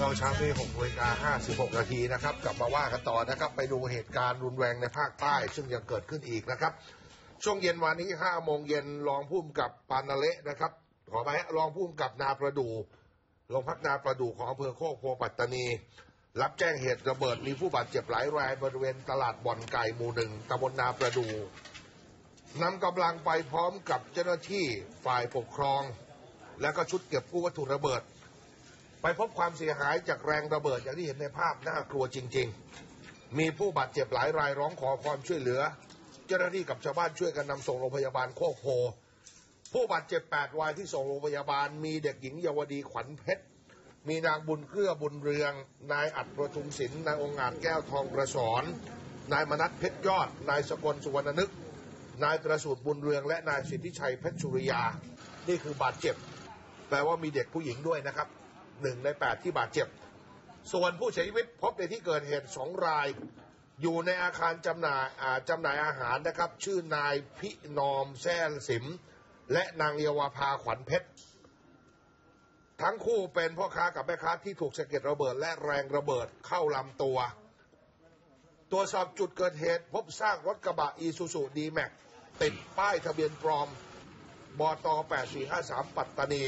เราเช้านี้6นาฬิกา56 นาทีนะครับ กลับมาว่ากันต่อนะครับ ไปดูเหตุการณ์รุนแรงในภาคใต้ ซึ่งยังเกิดขึ้นอีกนะครับ ช่วงเย็นวันนี้ 5 โมงเย็นรองผู้กำกับปานาเละนะครับ ขอไปรองผู้กำกับนาประดูโรงพักนาประดูของอำเภอโคกโพปัตตานี รับแจ้งเหตุระเบิดมีผู้บาดเจ็บหลายรายบริเวณตลาดบ่อนไก่หมู่หนึ่งตำบลนาประดูนำกำลังไปพร้อมกับเจ้าหน้าที่ฝ่ายปกครอง และก็ชุดเก็บกู้วัตถุระเบิด ไปพบความเสียหายจากแรงระเบิดอย่างที่เห็นในภาพน่ากลัวจริง ๆ มีผู้บาดเจ็บหลายรายร้องขอความช่วยเหลือ เจ้าหน้าที่กับชาวบ้านช่วยกันนำส่งโรงพยาบาลโคกโพผู้บาดเจ็บ8รายที่ส่งโรงพยาบาล มีเด็กหญิงเยาวดีขวัญเพชร มีนางบุญเกลือบุญเรือง นายอัดประทุมศิลป์นายองค์อาจแก้วทองประสอนนายมนัทเพชรยอด นายสกลสุวรรณนึก นายประสูตรบุญเรือง และนายสิทธิชัยเพชรสุริยา นี่คือบาดเจ็บ แปลว่ามีเด็กผู้หญิงด้วยนะครับ หนึ่งในแปดที่บาดเจ็บ ส่วนผู้เสียชีวิตพบในที่เกิดเหตุสองราย อยู่ในอาคารจำหน่ายอาจำหน่ายอาหารนะครับ ชื่อนายพินอมแซ่สิม และนางเยาวภาขวัญเพชร ทั้งคู่เป็นพ่อค้ากับแม่ค้าที่ถูกสะเก็ดระเบิดและแรงระเบิดเข้าลำตัวตรวจสอบจุดเกิดเหตุ พบซากรถกระบะอีซูซูดีแม็กติดป้ายทะเบียนปลอมบต8453 ปัตตานี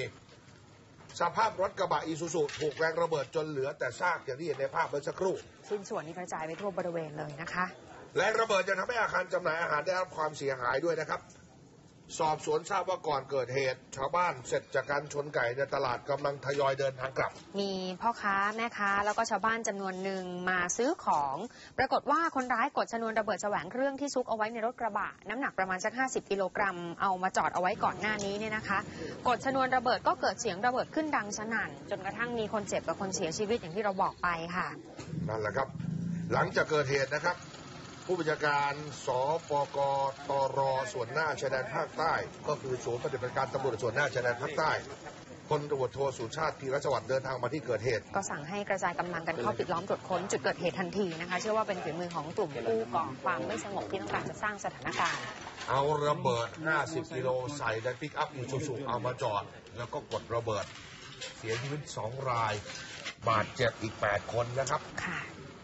สภาพรถกระบะอีซูซูถูกแรงระเบิดจนเหลือแต่ซากอย่างที่เห็นในภาพเมื่อสักครู่ชิ้นส่วนนี้กระจายไปทั่วบริเวณเลยนะคะ แรงระเบิดจะทำให้อาคารจำหน่ายอาหารได้รับความเสียหายด้วยนะครับ สอบสวนทราบว่าก่อนเกิดเหตุ ชาวบ้านเสร็จจากการชนไก่ในตลาดกำลังทยอยเดินทางกลับ มีพ่อค้าแม่ค้า แล้วก็ชาวบ้านจำนวนหนึ่งมาซื้อของ ปรากฏว่าคนร้ายกดชนวนระเบิดแสวงเครื่องที่ซุกเอาไว้ในรถกระบะ น้ำหนักประมาณสัก 50 กิโลกรัมเอามาจอดเอาไว้ก่อนหน้านี้เนี่ยนะคะ กดชนวนระเบิดก็เกิดเสียงระเบิดขึ้นดังสนั่น จนกระทั่งมีคนเจ็บกับคนเสียชีวิตอย่างที่เราบอกไปค่ะนั่นแหละครับ หลังจากเกิดเหตุนะครับ ผู้บัญชาการสปกตรส่วนหน้าชายแดนภาคใต้ ก็คือศูนย์ปฏิบัติการตำรวจส่วนหน้าชายแดนภาคใต้พลตำรวจโทสุชาติธีรสวัสดิ์เดินทางมาที่เกิดเหตุ ก็สั่งให้กระจายกำลังกันเข้าปิดล้อมตรวจค้นจุดเกิดเหตุทันทีนะคะ เชื่อว่าเป็นฝีมือของกลุ่มผู้ก่อความไม่สงบที่ต้องการจะสร้างสถานการณ์ เอาระเบิด 50 กิโลใส่ในปิกอัพอีซูซูเอามาจอด แล้วก็กดระเบิด เสียชีวิต 2 ราย บาดเจ็บอีก 8 คนนะครับค่ะ